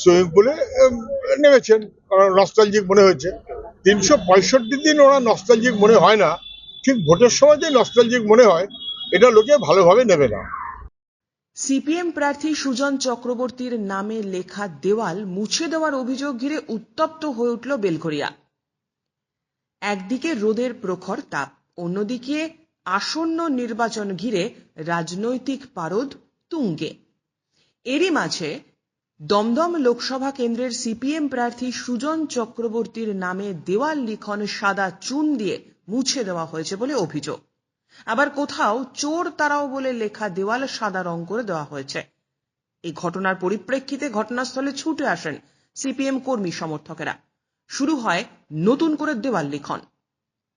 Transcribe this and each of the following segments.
Swimming পুলে নেমেছেন, কারণ নস্টালজিক মনে হয়েছে। তিনশো পঁয়ষট্টি দিন ওরা নস্টালজিক মনে হয় না। ঠিক ভোটের সময় যে নস্টালজিক মনে হয়, এটা লোকে ভালোভাবে নেবে না। সিপিএম প্রার্থী সুজন চক্রবর্তীর নামে লেখা দেওয়াল মুছে দেওয়ার অভিযোগ ঘিরে উত্তপ্ত হয়ে উঠল বেলঘরিয়া একদিকে রোদের প্রখর তাপ, অন্যদিকে আসন্ন নির্বাচন ঘিরে রাজনৈতিক পারদ তুঙ্গে। এরই মাঝে দমদম লোকসভা কেন্দ্রের সিপিএম প্রার্থী সুজন চক্রবর্তীর নামে দেওয়াল লিখন সাদা চুন দিয়ে মুছে দেওয়া হয়েছে বলে অভিযোগ। আবার কোথাও চোর তারাও বলে লেখা দেওয়াল সাদা রং করে দেওয়া হয়েছে। এই ঘটনার পরিপ্রেক্ষিতে ঘটনাস্থলে ছুটে আসেন সিপিএম কর্মী সমর্থকেরা। শুরু হয় নতুন করে দেওয়াল লিখন।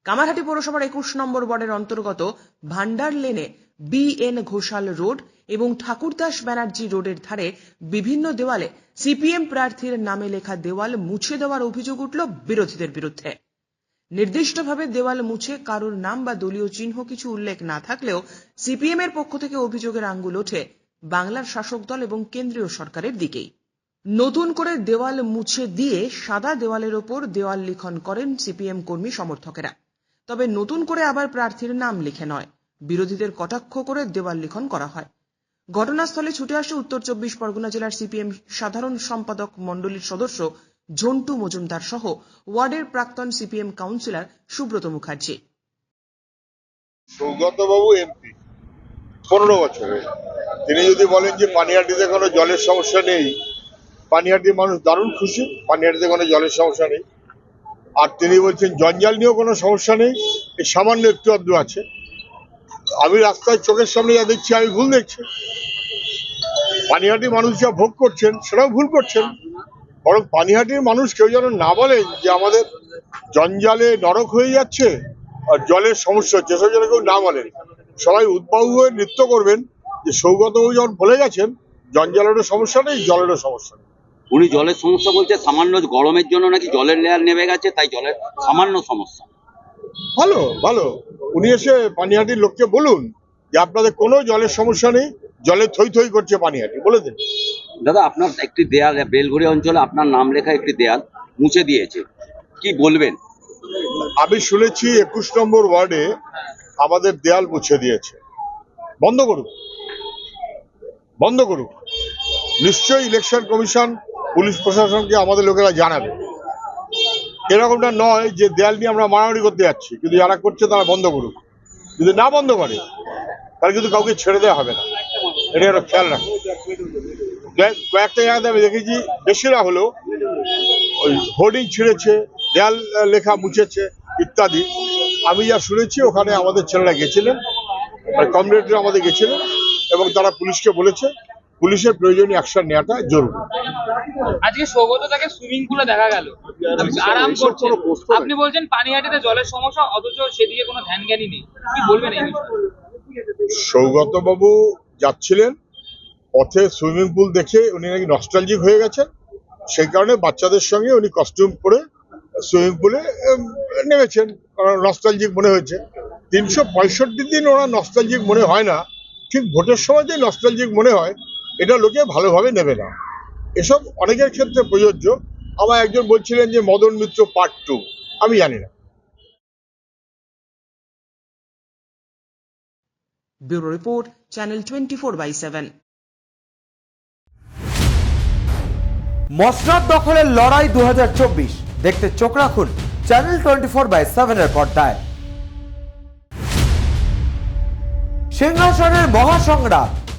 কামারহাটি পৌরসভার একুশ নম্বর ওয়ার্ডের অন্তর্গত ভান্ডার লেনে বি এন ঘোষাল রোড এবং ঠাকুরদাস ব্যানার্জি রোডের ধারে বিভিন্ন দেওয়ালে সিপিএম প্রার্থীর নামে লেখা দেওয়াল মুছে দেওয়ার অভিযোগ উঠল বিরোধীদের বিরুদ্ধে। নির্দিষ্টভাবে দেওয়াল মুছে কারোর নাম বা দলীয় চিহ্ন কিছু উল্লেখ না থাকলেও সিপিএম এর পক্ষ থেকে অভিযোগের আঙ্গুল ওঠে বাংলার শাসক দল এবং কেন্দ্রীয় সরকারের দিকেই। নতুন করে দেওয়াল মুছে দিয়ে সাদা দেওয়ালের ওপর দেওয়াল লিখন করেন সিপিএম কর্মী সমর্থকেরা। তবে নতুন করে আবার প্রার্থীর নাম লিখে নয়। বিরোধীদের কটাক্ষ করে দেওয়াল লিখন করা হয়। ঘটনাস্থলে ছুটে আসে উত্তর চব্বিশ পরগনা জেলার সিপিএম সাধারণ সম্পাদক মণ্ডলীর সদস্য ঝন্টু মজুমদার সহ ওয়ার্ডের প্রাক্তন সিপিএম কাউন্সিলর সুব্রত মুখার্জি। সৌগতবাবু এমপি, পনেরো বছরে তিনি যদি বলেন যে পানিহাটিতে কোনো জলের সমস্যা নেই, পানিহাটির মানুষ দারুণ খুশি, পানিহাটিতে কোনো জলের সমস্যা নেই। আর তিনি বলছেন, জঞ্জাল নিয়েও কোনো সমস্যা নেই এই সামান্য একটু আধটু আছে। আমি রাস্তায় চোখের সামনে যা দেখছি, আমি ভুল দেখছি। পানিহাটির মানুষ যা ভোগ করছেন সেটাও ভুল করছেন। বরং পানিহাটির মানুষ কেউ যেন না বলেন যে আমাদের জঞ্জালে নরক হয়ে যাচ্ছে আর জলের সমস্যা হচ্ছে সেসব যেন কেউ না বলেন সবাই উদ্বাহু হয়ে নৃত্য করবেন। যে সৌগতবাবু যখন বলে গেছেন জঞ্জালেরও সমস্যা নেই জলেরও সমস্যা নেই। উনি জলের সমস্যা বলছে সামান্য গরমের জন্য নাকি জলের লেয়ার নেমে গেছে তাই জলের সামান্য সমস্যা। ভালো ভালো। উনি এসে পানিহাটির লোককে বলুন যে আপনাদের কোনো জলের সমস্যা নেই জলে থই থই করছে পানি পানিহাটি বলে দিন। দাদা আপনার একটি দেয়াল বেলঘড়ি অঞ্চলে আপনার নাম লেখা একটি দেয়াল মুছে দিয়েছে। কি বলবেন? আমি শুনেছি একুশ নম্বর ওয়ার্ডে আমাদের দেয়াল মুছে দিয়েছে। বন্ধ করুক বন্ধ করুক নিশ্চয়ই ইলেকশন কমিশন পুলিশ প্রশাসনকে আমাদের লোকেরা জানাবে। এরকমটা নয় যে দেয়াল নিয়ে আমরা মারামারি করতে যাচ্ছি। কিন্তু যারা করছে তারা বন্ধ করুক। যদি না বন্ধ করে তাহলে কিন্তু কাউকে ছেড়ে দেওয়া হবে না। এটা একটা খেয়াল রাখো। কয়েকটা জায়গাতে আমি দেখেছি বেশিরা হলেও ওই হোর্ডিং ছিঁড়েছে দেয়াল লেখা মুছেছে ইত্যাদি। আমি যা শুনেছি ওখানে আমাদের ছেলেরা গেছিলেন কমরেডরা আমাদের গেছিলেন এবং তারা পুলিশকে বলেছে পুলিশের প্রয়োজনীয় অ্যাকশন নেওয়াটা জরুরি। আজকে সৌগত তাকে সুইমিং পুলে দেখা গেল। আরাম করছে। আপনি বলছেন পানিহাটিতে জলের সমস্যা অথচ সেদিকে কোনো ধ্যান জ্ঞানী নেই। কি বলবেন এই বিষয়ে? সৌগতবাবু যাচ্ছিলেন, পথে সুইমিং পুল দেখে উনি নাকি নস্টালজিক হয়ে গেছেন। সেই কারণে বাচ্চাদের সঙ্গে উনি কস্টিউম পরে সুইমিং পুলে নেমেছেন, কারণ নস্টালজিক মনে হয়েছে। তিনশো পঁয়ষট্টি দিন ওরা নস্টালজিক মনে হয় না, ঠিক ভোটের সময় যে নস্টালজিক মনে হয়, এটা লোকে ভালোভাবে নেবে না। এসব অনেকের ক্ষেত্রে প্রযোজ্য। আমার একজন বলছিলেন যে, মদন মিত্র পার্ট টু আমি জানি না। Bureau report channel twenty four by seven মসনাদ দখলের লড়াই দু হাজার চব্বিশ। দেখতে চোখ রাখুন চ্যানেল টোয়েন্টি ফোর বাই সেভেনের পর্দায়। সিংহাসনের মহাসংগ্রাম।